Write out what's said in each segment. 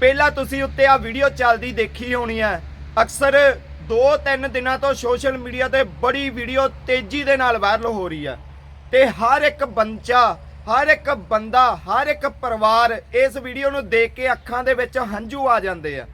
ਪਹਿਲਾਂ ਤੁਸੀਂ ਉੱਤੇ ਆ ਵੀਡੀਓ ਚੱਲਦੀ ਦੇਖੀ ਹੋਣੀ ਹੈ। ਅਕਸਰ 2-3 ਦਿਨਾਂ ਤੋਂ ਸੋਸ਼ਲ ਮੀਡੀਆ ਤੇ ਬੜੀ ਵੀਡੀਓ ਤੇਜ਼ੀ ਦੇ ਨਾਲ ਵਾਇਰਲ ਹੋ ਰਹੀ ਹੈ। ਤੇ ਹਰ ਇੱਕ ਬੰਚਾ, ਹਰ ਇੱਕ ਬੰਦਾ, ਹਰ ਇੱਕ ਪਰਿਵਾਰ ਇਸ ਵੀਡੀਓ ਨੂੰ ਦੇਖ ਕੇ ਅੱਖਾਂ ਦੇ ਵਿੱਚ ਹੰਝੂ ਆ ਜਾਂਦੇ ਆ।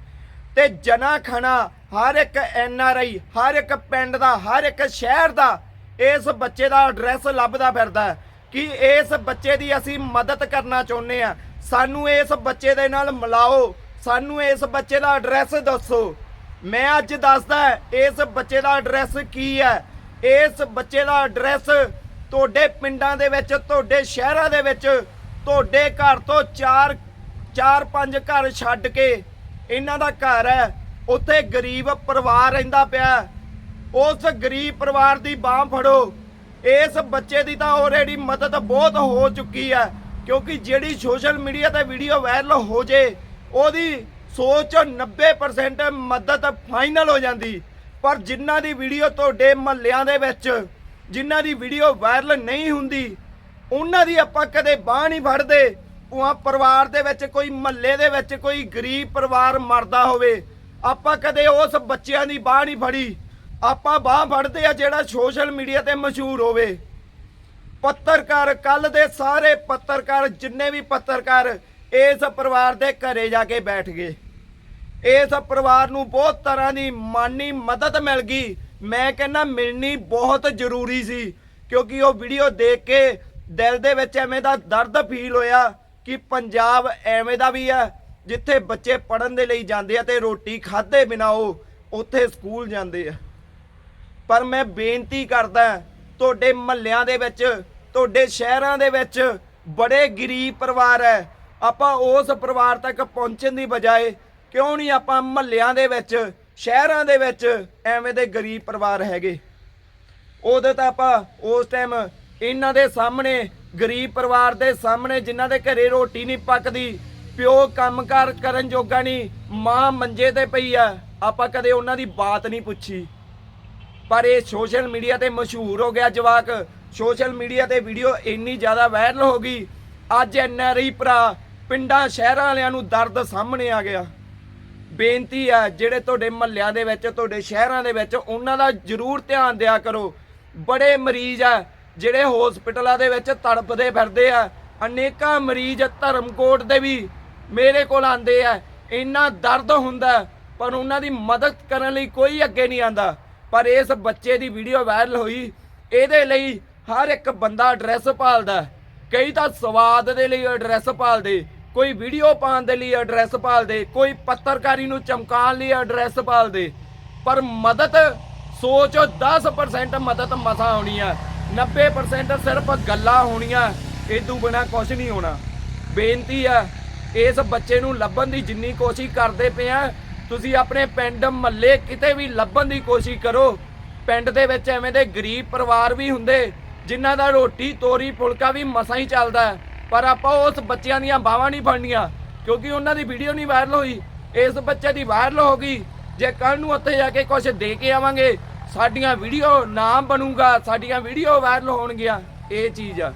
ਤੇ ਜਨਾ ਖਣਾ, ਹਰ ਇੱਕ ਐਨ ਆਰ ਆਈ ਹਰ ਇੱਕ ਪਿੰਡ ਦਾ, ਹਰ ਇੱਕ ਸ਼ਹਿਰ ਦਾ ਇਸ ਬੱਚੇ ਦਾ ਐਡਰੈਸ ਲੱਭਦਾ ਫਿਰਦਾ ਕਿ ਇਸ ਬੱਚੇ ਦੀ ਅਸੀਂ ਮਦਦ ਕਰਨਾ ਚਾਹੁੰਦੇ ਆ ਸਾਨੂੰ ਇਸ ਬੱਚੇ ਦੇ ਨਾਲ ਮਿਲਾਓ। ਸਾਨੂੰ ਇਸ ਬੱਚੇ ਦਾ ਐਡਰੈਸ ਦੱਸੋ। ਮੈਂ ਅੱਜ ਦੱਸਦਾ ਇਸ ਬੱਚੇ ਦਾ ਐਡਰੈਸ ਕੀ ਹੈ? ਇਸ ਬੱਚੇ ਦਾ ਐਡਰੈਸ ਤੁਹਾਡੇ ਪਿੰਡਾਂ ਦੇ ਵਿੱਚ, ਤੁਹਾਡੇ ਸ਼ਹਿਰਾਂ ਦੇ ਵਿੱਚ, ਤੁਹਾਡੇ ਘਰ ਤੋਂ ਚਾਰ ਚਾਰ ਪੰਜ ਘਰ ਛੱਡ ਕੇ ਇਹਨਾਂ ਦਾ ਘਰ ਹੈ। ਉੱਥੇ ਗਰੀਬ ਪਰਿਵਾਰ ਰਹਿੰਦਾ ਪਿਆ। ਉਸ ਗਰੀਬ ਪਰਿਵਾਰ ਦੀ ਬਾਹ ਫੜੋ। ਇਸ ਬੱਚੇ ਦੀ ਤਾਂ ਆਲਰੇਡੀ ਮਦਦ ਬਹੁਤ ਹੋ ਚੁੱਕੀ ਹੈ। ਕਿਉਂਕਿ ਜਿਹੜੀ ਸੋਸ਼ਲ ਮੀਡੀਆ ਤੇ ਵੀਡੀਓ ਵਾਇਰਲ ਹੋ ਜੇ, ਉਹਦੀ ਸੋਚ 90% ਮਦਦ ਫਾਈਨਲ ਹੋ ਜਾਂਦੀ। ਪਰ ਜਿਨ੍ਹਾਂ ਦੀ ਵੀਡੀਓ ਤੁਹਾਡੇ ਮਹੱਲਿਆਂ ਦੇ ਵਿੱਚ, ਜਿਨ੍ਹਾਂ ਦੀ ਵੀਡੀਓ ਵਾਇਰਲ ਨਹੀਂ ਹੁੰਦੀ, ਉਹਨਾਂ ਦੀ ਆਪਾਂ ਕਦੇ ਬਾਹ ਨਹੀਂ ਫੜਦੇ। ਉਹ ਪਰਿਵਾਰ ਦੇ ਵਿੱਚ ਕੋਈ ਮਹੱਲੇ ਦੇ ਵਿੱਚ ਕੋਈ ਗਰੀਬ ਪਰਿਵਾਰ ਮਰਦਾ ਹੋਵੇ, ਆਪਾਂ ਕਦੇ ਉਸ ਬੱਚਿਆਂ ਦੀ ਬਾਹ ਨਹੀਂ ਫੜੀ। ਆਪਾਂ ਬਾਹ ਫੜਦੇ ਆ ਜਿਹੜਾ ਸੋਸ਼ਲ ਮੀਡੀਆ ਤੇ ਮਸ਼ਹੂਰ ਹੋਵੇ। ਪੱਤਰਕਾਰ ਕੱਲ ਦੇ ਸਾਰੇ ਪੱਤਰਕਾਰ, ਜਿੰਨੇ ਵੀ ਪੱਤਰਕਾਰ ਇਸ ਪਰਿਵਾਰ ਦੇ ਘਰੇ ਜਾ ਕੇ ਬੈਠ ਗਏ। ਇਸ ਪਰਿਵਾਰ ਨੂੰ ਬਹੁਤ ਤਰ੍ਹਾਂ ਦੀ ਮਾਨੀ ਮਦਦ ਮਿਲ ਗਈ। ਮੈਂ ਕਹਿੰਦਾ ਮਿਲਣੀ ਬਹੁਤ ਜ਼ਰੂਰੀ ਸੀ, ਕਿਉਂਕਿ ਉਹ ਵੀਡੀਓ ਦੇਖ ਕੇ ਦਿਲ ਦੇ ਵਿੱਚ ਐਵੇਂ ਦਾ ਦਰਦ ਫੀਲ ਹੋਇਆ ਕਿ ਪੰਜਾਬ ਐਵੇਂ ਦਾ ਵੀ ਹੈ ਜਿੱਥੇ ਬੱਚੇ ਪੜਨ ਦੇ ਲਈ ਜਾਂਦੇ ਆ ਤੇ ਰੋਟੀ ਖਾਦੇ ਬਿਨਾ ਉਹ ਉੱਥੇ ਸਕੂਲ ਜਾਂਦੇ ਆ। ਪਰ ਮੈਂ ਬੇਨਤੀ ਕਰਦਾ ਤੁਹਾਡੇ ਮਹੱਲਿਆਂ ਦੇ ਵਿੱਚ, ਤੁਹਾਡੇ ਸ਼ਹਿਰਾਂ ਦੇ ਵਿੱਚ ਬੜੇ ਗਰੀਬ ਪਰਿਵਾਰ ਹੈ। ਆਪਾਂ ਉਸ ਪਰਿਵਾਰ ਤੱਕ ਪਹੁੰਚਣ ਦੀ ਬਜਾਏ ਕਿਉਂ ਨਹੀਂ ਆਪਾਂ ਮਹੱਲਿਆਂ ਦੇ ਵਿੱਚ, ਸ਼ਹਿਰਾਂ ਦੇ ਵਿੱਚ ਐਵੇਂ ਦੇ ਗਰੀਬ ਪਰਿਵਾਰ ਹੈਗੇ? ਉਦੋਂ ਤਾਂ ਆਪਾਂ ਉਸ ਟਾਈਮ ਇਹਨਾਂ ਦੇ ਸਾਹਮਣੇ, ਗਰੀਬ ਪਰਿਵਾਰ ਦੇ ਸਾਹਮਣੇ ਜਿਨ੍ਹਾਂ ਦੇ ਘਰੇ ਰੋਟੀ ਨਹੀਂ ਪੱਕਦੀ, ਪਿਓ ਕੰਮਕਾਰ ਕਰਨ ਜੋਗਾ ਨਹੀਂ, ਮਾਂ ਮੰਜੇ ਤੇ ਪਈ ਆ, ਆਪਾਂ ਕਦੇ ਉਹਨਾਂ ਦੀ ਬਾਤ ਨਹੀਂ ਪੁੱਛੀ। ਪਰ ਇਹ ਸੋਸ਼ਲ ਮੀਡੀਆ ਤੇ ਮਸ਼ਹੂਰ ਹੋ ਗਿਆ ਜਵਾਕ। ਸੋਸ਼ਲ ਮੀਡੀਆ ਤੇ ਵੀਡੀਓ ਇੰਨੀ ਜ਼ਿਆਦਾ ਵਾਇਰਲ ਹੋ ਗਈ। ਅੱਜ ਐਨਆਰਆਈ ਭਰਾ ਪਿੰਡਾਂ, ਸ਼ਹਿਰਾਂ ਵਾਲਿਆਂ ਨੂੰ ਦਰਦ ਸਾਹਮਣੇ ਆ ਗਿਆ। ਬੇਨਤੀ ਆ, ਜਿਹੜੇ ਤੁਹਾਡੇ ਮਹੱਲਿਆਂ ਦੇ ਵਿੱਚ, ਤੁਹਾਡੇ ਸ਼ਹਿਰਾਂ ਦੇ ਵਿੱਚ, ਉਹਨਾਂ ਦਾ ਜ਼ਰੂਰ ਧਿਆਨ ਦਿਆ ਕਰੋ। ਬੜੇ ਮਰੀਜ਼ ਆ, ਜਿਹੜੇ ਹਸਪੀਟਲਾਂ ਦੇ ਵਿੱਚ ਤੜਪਦੇ ਫਿਰਦੇ ਆ। ਅਨੇਕਾਂ ਮਰੀਜ਼ ਧਰਮਕੋਟ ਦੇ ਵੀ ਮੇਰੇ ਕੋਲ ਆਂਦੇ ਆ। ਇੰਨਾ ਦਰਦ ਹੁੰਦਾ, ਪਰ ਉਹਨਾਂ ਦੀ ਮਦਦ ਕਰਨ ਲਈ ਕੋਈ ਅੱਗੇ ਨਹੀਂ ਆਂਦਾ ਪਰ ਇਸ ਬੱਚੇ ਦੀ ਵੀਡੀਓ ਵਾਇਰਲ ਹੋਈ। ਇਹਦੇ ਲਈ ਹਰ ਇੱਕ ਬੰਦਾ ਐਡਰੈਸ ਭਾਲਦਾ ਕਈ ਤਾਂ ਸਵਾਦ ਦੇ ਲਈ ਐਡਰੈਸ ਭਾਲਦੇ ਕੋਈ ਵੀਡੀਓ ਪਾਉਣ ਦੇ ਲਈ ਐਡਰੈਸ ਭਾਲਦੇ ਕੋਈ ਪੱਤਰਕਾਰੀ ਨੂੰ ਚਮਕਾਉਣ ਲਈ ਐਡਰੈਸ ਭਾਲਦੇ ਪਰ ਮਦਦ, ਸੋਚੋ 10% ਮਦਦ ਮਸਾ ਹੋਣੀ ਆ। 90% ਸਿਰਫ ਗੱਲਾਂ ਹੋਣੀਆਂ ਇਦੋਂ ਬਿਨਾ ਕੁਝ ਨਹੀਂ ਹੋਣਾ। ਬੇਨਤੀ ਆ, ਇਸ ਬੱਚੇ ਨੂੰ ਲੱਭਣ ਦੀ ਜਿੰਨੀ ਕੋਸ਼ਿਸ਼ ਕਰਦੇ ਪਏ ਆ ਤੁਸੀਂ ਆਪਣੇ ਪਿੰਡ ਮੱਲੇ ਕਿਤੇ ਵੀ ਲੱਭਣ ਦੀ ਕੋਸ਼ਿਸ਼ ਕਰੋ। ਪਿੰਡ ਦੇ ਵਿੱਚ ਐਵੇਂ ਦੇ ਗਰੀਬ ਪਰਿਵਾਰ ਵੀ ਹੁੰਦੇ, ਜਿਨ੍ਹਾਂ ਦਾ ਰੋਟੀ, ਤੋਰੀ, ਫੁਲਕਾ ਵੀ ਮਸਾਂ ਹੀ ਚੱਲਦਾ ਪਰ ਆਪਾਂ ਉਸ ਬੱਚਿਆਂ ਦੀਆਂ ਬਾਹਾਂ ਨਹੀਂ ਫੜਨੀਆਂ, ਕਿਉਂਕਿ ਉਹਨਾਂ ਦੀ ਵੀਡੀਓ ਨਹੀਂ ਵਾਇਰਲ ਹੋਈ। ਇਸ ਬੱਚੇ ਦੀ ਵਾਇਰਲ ਹੋ ਗਈ। ਜੇ ਕੱਲ ਨੂੰ ਉੱਥੇ ਜਾ ਕੇ ਕੁਝ ਦੇ ਕੇ ਆਵਾਂਗੇ, ਸਾਡੀਆਂ ਵੀਡੀਓ ਨਾਮ ਬਣੂਗਾ, ਸਾਡੀਆਂ ਵੀਡੀਓ ਵਾਇਰਲ ਹੋਣਗੀਆਂ। ਇਹ ਚੀਜ਼ ਆ।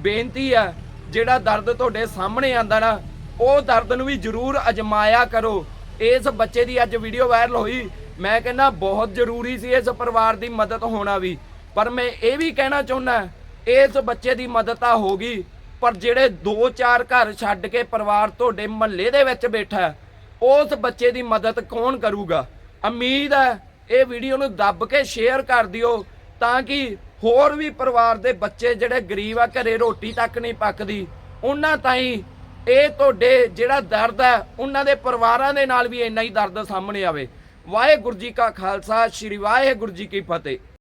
ਬੇਨਤੀ ਆ, ਜਿਹੜਾ ਦਰਦ ਤੁਹਾਡੇ ਸਾਹਮਣੇ ਆਂਦਾ ਨਾ, ਉਹ ਦਰਦ ਨੂੰ ਵੀ ਜ਼ਰੂਰ ਅਜਮਾਇਆ ਕਰੋ। ਇਸ ਬੱਚੇ ਦੀ ਅੱਜ ਵੀਡੀਓ ਵਾਇਰਲ ਹੋਈ। ਮੈਂ ਕਹਿੰਦਾ ਬਹੁਤ ਜ਼ਰੂਰੀ ਸੀ ਇਸ ਪਰਿਵਾਰ ਦੀ ਮਦਦ ਹੋਣਾ ਵੀ। ਪਰ ਮੈਂ ਇਹ ਵੀ ਕਹਿਣਾ ਚਾਹੁੰਦਾ, ਇਸ ਬੱਚੇ ਦੀ ਮਦਦ ਤਾਂ ਹੋ ਗਈ, ਪਰ ਜਿਹੜੇ 2-4 ਘਰ ਛੱਡ ਕੇ ਪਰਿਵਾਰ ਤੁਹਾਡੇ ਮਹੱਲੇ ਦੇ ਵਿੱਚ ਬੈਠਾ ਉਸ ਬੱਚੇ ਦੀ ਮਦਦ ਕੌਣ ਕਰੂਗਾ? ਉਮੀਦ ਹੈ ਇਹ ਵੀਡੀਓ ਨੂੰ ਦੱਬ ਕੇ ਸ਼ੇਅਰ ਕਰ ਦਿਓ, ਤਾਂ ਕਿ ਹੋਰ ਵੀ ਪਰਿਵਾਰ ਦੇ ਬੱਚੇ ਜਿਹੜੇ ਗਰੀਬ ਆ, ਘਰੇ ਰੋਟੀ ਤੱਕ ਨਹੀਂ ਪੱਕਦੀ, ਉਹਨਾਂ ਤਾਈਂ ਇਹ ਤੁਹਾਡੇ ਜਿਹੜਾ ਦਰਦ ਹੈ, ਉਹਨਾਂ ਦੇ ਪਰਿਵਾਰਾਂ ਦੇ ਨਾਲ ਵੀ ਇੰਨਾ ਹੀ ਦਰਦ ਸਾਹਮਣੇ ਆਵੇ। ਵਾਹਿਗੁਰੂ ਜੀ ਕਾ ਖਾਲਸਾ, ਸ੍ਰੀ ਵਾਹਿਗੁਰੂ ਜੀ ਕੀ ਫਤਿਹ।